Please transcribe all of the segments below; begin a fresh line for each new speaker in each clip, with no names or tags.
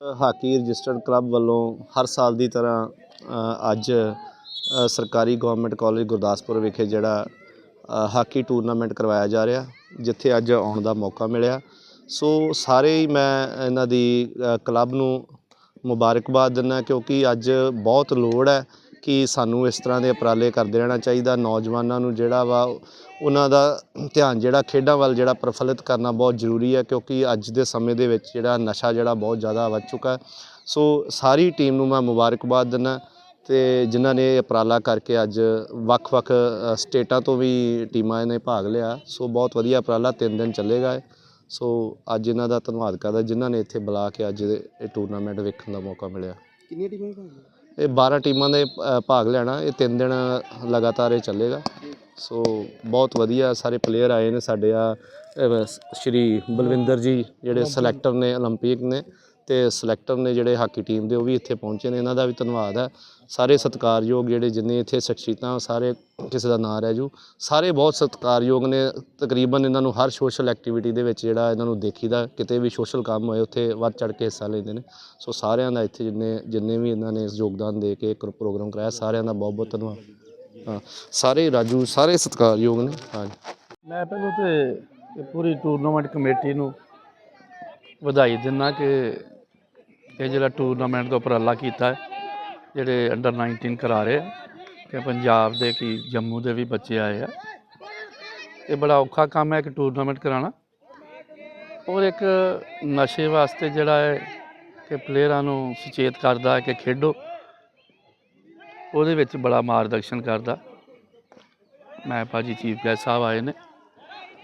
Hockey registered club ਵੱਲੋਂ ਹਰ ਸਾਲ ਦੀ ਤਰ੍ਹਾਂ ਅੱਜ ਸਰਕਾਰੀ ਗਵਰਨਮੈਂਟ ਕਾਲਜ ਗੁਰਦਾਸਪੁਰ ਵਿਖੇ ਜਿਹੜਾ ਹਾਕੀ ਟੂਰਨਾਮੈਂਟ ਕਰਵਾਇਆ ਜਾ ਰਿਹਾ, ਜਿੱਥੇ ਅੱਜ ਆਉਣ ਦਾ ਮੌਕਾ ਮਿਲਿਆ। ਸੋ ਸਾਰੇ ਹੀ ਮੈਂ ਇਹਨਾਂ ਦੀ ਕਲੱਬ ਨੂੰ ਮੁਬਾਰਕਬਾਦ ਦਿੰਦਾ ਕਿਉਂਕਿ ਅੱਜ ਬਹੁਤ ਲੋੜ ਹੈ ਕਿ ਸਾਨੂੰ ਇਸ ਤਰ੍ਹਾਂ ਦੇ ਉਪਰਾਲੇ ਕਰਦੇ ਰਹਿਣਾ ਚਾਹੀਦਾ ਨੌਜਵਾਨਾਂ ਨੂੰ ਜਿਹੜਾ ਵਾ, ਉਹਨਾਂ ਦਾ ਧਿਆਨ ਜਿਹੜਾ ਖੇਡਾਂ ਵੱਲ ਜਿਹੜਾ ਪ੍ਰਫੁੱਲਿਤ ਕਰਨਾ ਬਹੁਤ ਜ਼ਰੂਰੀ ਹੈ, ਕਿਉਂਕਿ ਅੱਜ ਦੇ ਸਮੇਂ ਦੇ ਵਿੱਚ ਜਿਹੜਾ ਨਸ਼ਾ ਜਿਹੜਾ ਬਹੁਤ ਜ਼ਿਆਦਾ ਵੱਧ ਚੁੱਕਾ ਸੋ ਸਾਰੀ ਟੀਮ ਨੂੰ ਮੈਂ ਮੁਬਾਰਕਬਾਦ ਦਿੰਦਾ ਤੇ ਜਿਨ੍ਹਾਂ ਨੇ ਇਹ ਉਪਰਾਲਾ ਕਰਕੇ ਅੱਜ ਵੱਖ-ਵੱਖ ਸਟੇਟਾਂ ਤੋਂ ਵੀ ਟੀਮਾਂ ਨੇ ਭਾਗ ਲਿਆ ਸੋ ਬਹੁਤ ਵਧੀਆ ਉਪਰਾਲਾ ਤਿੰਨ ਦਿਨ ਚੱਲੇਗਾ ਇਹ। ਸੋ ਅੱਜ ਇਹਨਾਂ ਦਾ ਧੰਨਵਾਦ ਕਰਦਾ, ਜਿਨ੍ਹਾਂ ਨੇ ਇੱਥੇ ਬੁਲਾ ਕੇ ਅੱਜ ਇਹ ਟੂਰਨਾਮੈਂਟ ਵੇਖਣ ਦਾ ਮੌਕਾ ਮਿਲਿਆ
ਕਿੰਨੀਆਂ ਟੀਮਾਂ ਭਾਗ ਲਈਆਂ?
ਇਹ 12 ਟੀਮਾਂ ਦੇ ਅ, ਭਾਗ ਲੈਣਾ ਇਹ ਤਿੰਨ ਦਿਨ ਲਗਾਤਾਰ ਇਹ ਚੱਲੇਗਾ ਸੋ ਬਹੁਤ ਵਧੀਆ ਸਾਰੇ ਪਲੇਅਰ ਆਏ ਨੇ ਸਾਡੇ ਆ ਅ, ਸ਼੍ਰੀ ਬਲਵਿੰਦਰ ਜੀ ਜਿਹੜੇ ਸਿਲੈਕਟਰ ਨੇ 올림픽 ਨੇ ਤੇ ਸਿਲੈਕਟਰ ਨੇ ਜਿਹੜੇ ਹਾਕੀ ਟੀਮ ਦੇ ਉਹ ਵੀ ਇੱਥੇ ਪਹੁੰਚੇ ਨੇ। ਇਹਨਾਂ ਦਾ ਵੀ ਧੰਨਵਾਦ ਹੈ। ਸਾਰੇ ਸਤਿਕਾਰਯੋਗ ਜਿਹੜੇ ਜਿੰਨੇ ਇੱਥੇ ਸ਼ਖਸੀਅਤਾਂ, ਸਾਰੇ ਕਿਸੇ ਦਾ ਨਾਂ ਰਹਿ ਜੂ। ਸਾਰੇ ਬਹੁਤ ਸਤਿਕਾਰਯੋਗ ਨੇ। ਤਕਰੀਬਨ ਇਹਨਾਂ ਨੂੰ ਹਰ ਸੋਸ਼ਲ ਐਕਟੀਵਿਟੀ ਦੇ ਵਿੱਚ ਜਿਹੜਾ ਇਹਨਾਂ ਨੂੰ ਦੇਖੀਦਾ, ਕਿਤੇ ਵੀ ਸੋਸ਼ਲ ਕੰਮ ਹੋਏ, ਉੱਥੇ ਵੱਧ ਚੜ ਕੇ ਹਿੱਸਾ ਲੈਂਦੇ ਨੇ। ਸੋ ਸਾਰਿਆਂ ਦਾ ਇੱਥੇ ਜਿੰਨੇ ਜਿੰਨੇ ਵੀ ਇਹਨਾਂ ਨੇ ਯੋਗਦਾਨ ਦੇ ਕੇ ਇੱਕ ਪ੍ਰੋਗਰਾਮ ਕਰਾਇਆ, ਸਾਰਿਆਂ ਦਾ ਬਹੁਤ ਬਹੁਤ ਧੰਨਵਾਦ। ਹਾਂ, ਸਾਰੇ ਰਾਜੂ, ਸਾਰੇ ਸਤਿਕਾਰਯੋਗ ਨੇ। ਹਾਂਜੀ।
ਮੈਂ ਪਹਿਲਾਂ ਤੇ ਪੂਰੀ ਟੂਰਨਾਮੈਂਟ ਕਮੇਟੀ ਨੂੰ ਵਧਾਈ ਦਿੰਦਾ ਕਿ ਇਹ ਜਿਹੜਾ ਟੂਰਨਾਮੈਂਟ ਦਾ ਉਪਰਾਲਾ ਕੀਤਾ ਹੈ, ਜਿਹੜੇ ਅੰਡਰ 19 ਕਰਾ ਰਹੇ ਆ ਕਿ ਪੰਜਾਬ ਦੇ ਕੀ ਜੰਮੂ ਦੇ ਵੀ ਬੱਚੇ ਆਏ ਆ। ਇਹ ਬੜਾ ਔਖਾ ਕੰਮ ਹੈ ਕਿ ਟੂਰਨਾਮੈਂਟ ਕਰਾਉਣਾ। ਔਰ ਇੱਕ ਨਸ਼ੇ ਵਾਸਤੇ ਜਿਹੜਾ ਹੈ ਕਿ ਪਲੇਅਰਾਂ ਨੂੰ ਸੁਚੇਤ ਕਰਦਾ ਹੈ ਕਿ ਖੇਡੋ, ਉਹਦੇ ਵਿੱਚ ਬੜਾ ਮਾਰਗਦਰਸ਼ਨ ਕਰਦਾ। ਮੈਂ ਭਾਜੀ ਚੀਫ ਗੈਸਟ ਸਾਹਿਬ ਆਏ ਨੇ।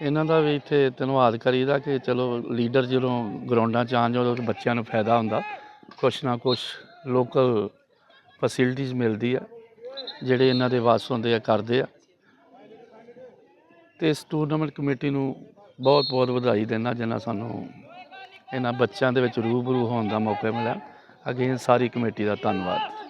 ਇਹਨਾਂ ਦਾ ਵੀ ਇੱਥੇ ਧੰਨਵਾਦ ਕਰੀਦਾ ਕਿ ਚਲੋ ਲੀਡਰ ਜਦੋਂ ਗਰਾਊਂਡਾਂ 'ਚ ਆਉਣ, ਜਦੋਂ ਬੱਚਿਆਂ ਨੂੰ ਫਾਇਦਾ ਹੁੰਦਾ ਕੁਛ ਨਾ ਕੁਛ ਲੋਕਲ ਫੈਸਿਲਿਟੀਜ਼ ਮਿਲਦੀ ਆ, ਜਿਹੜੇ ਇਹਨਾਂ ਦੇ ਵਾਸ ਹੁੰਦੇ ਆ, ਕਰਦੇ ਆ। ਤੇ ਇਸ ਟੂਰਨਾਮੈਂਟ ਕਮੇਟੀ ਨੂੰ ਬਹੁਤ ਬਹੁਤ ਵਧਾਈ ਦਿੰਦਾ ਜਿਨ੍ਹਾਂ ਸਾਨੂੰ ਇਹਨਾਂ ਬੱਚਿਆਂ ਦੇ ਵਿੱਚ ਰੂਬਰੂ ਹੋਣ ਦਾ ਮੌਕਾ ਮਿਲਿਆ। ਅਗੇਨ ਸਾਰੀ ਕਮੇਟੀ ਦਾ ਧੰਨਵਾਦ।